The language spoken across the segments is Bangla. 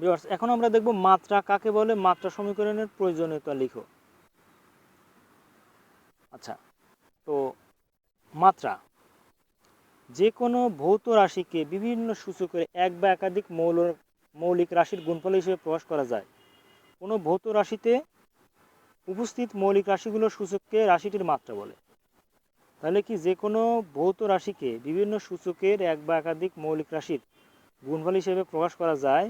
ভিউয়ার্স এখন আমরা দেখব মাত্রা কাকে বলে? মাত্রা সমীকরণের প্রয়োজনীয়তা লিখো। আচ্ছা তো মাত্রা যে কোনো ভৌত রাশিকে বিভিন্ন সূচকের এক বা একাধিক মৌল, মৌলিক রাশির গুণফল হিসেবে প্রকাশ করা যায়। কোনো ভৌত রাশিতে উপস্থিত মৌলিক রাশিগুলোর সূচককে রাশিটির মাত্রা বলে। তাহলে কি যে কোনো ভৌত রাশিকে বিভিন্ন সূচকের এক বা একাধিক মৌলিক রাশির গুণফল হিসেবে প্রকাশ করা যায়?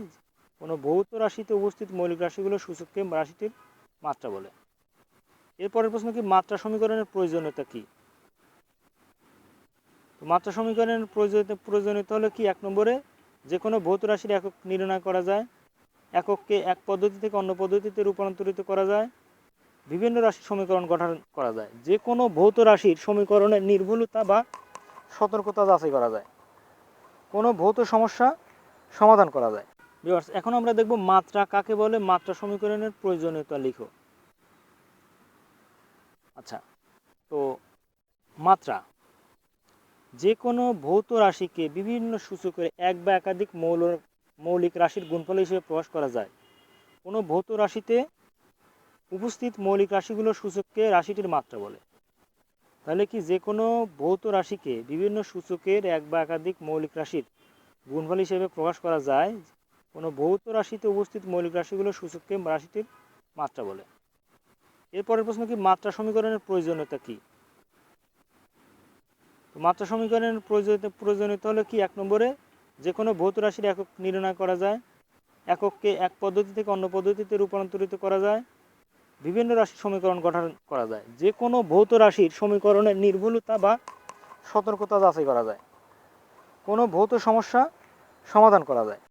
কোনো ভৌত রাশিতে উপস্থিত মৌলিক রাশিগুলোর সূচককে রাশিটির মাত্রা বলে। এরপরের প্রশ্ন কি, মাত্রা সমীকরণের প্রয়োজনীয়তা কি? মাত্রা সমীকরণের প্রয়োজনীয়তা প্রয়োজনীয়তা হলো কি? এক নম্বরে যে কোনো ভৌত রাশির একক নির্ণয় করা যায় একককে এক পদ্ধতি থেকে অন্য পদ্ধতিতে রূপান্তরিত করা যায়, বিভিন্ন রাশির সমীকরণ গঠন করা যায়। যে কোনো ভৌত রাশির সমীকরণের নির্ভুলতা বা সতর্কতা যাচাই করা যায়। কোনো ভৌত সমস্যা সমাধান করা যায়। ভিউয়ার্স এখন আমরা দেখব মাত্রা কাকে বলে? মাত্রা সমীকরণের প্রয়োজনীয়তা লিখো। আচ্ছা তো মাত্রা যে কোনো ভৌত রাশিকে বিভিন্ন সূচকের এক বা একাধিক মৌল, মৌলিক রাশির গুণফল হিসেবে প্রকাশ করা যায়। কোনো ভৌত রাশিতে উপস্থিত মৌলিক রাশিগুলোর সূচককে রাশিটির মাত্রা বলে। তাহলে কি যে কোনো ভৌত রাশিকে বিভিন্ন সূচকের এক বা একাধিক মৌলিক রাশির গুণফল হিসেবে প্রকাশ করা যায়? কোনো ভৌত রাশিতে উপস্থিত মৌলিক রাশিগুলো সূচককে রাশিটির মাত্রা বলে। এরপরের প্রশ্ন কি, মাত্রা সমীকরণের প্রয়োজনীয়তা কি? মাত্রা সমীকরণের প্রয়োজনীয়তা প্রয়োজনীয়তা হলো কি, এক নম্বরে যে কোনো ভৌত রাশির একক নির্ণয় করা যায় একককে এক পদ্ধতি থেকে অন্য পদ্ধতিতে রূপান্তরিত করা যায়, বিভিন্ন রাশির সমীকরণ গঠন করা যায়। যে কোনো ভৌত রাশির সমীকরণের নির্ভুলতা বা সতর্কতা যাচাই করা যায়। কোনো ভৌত সমস্যা সমাধান করা যায়।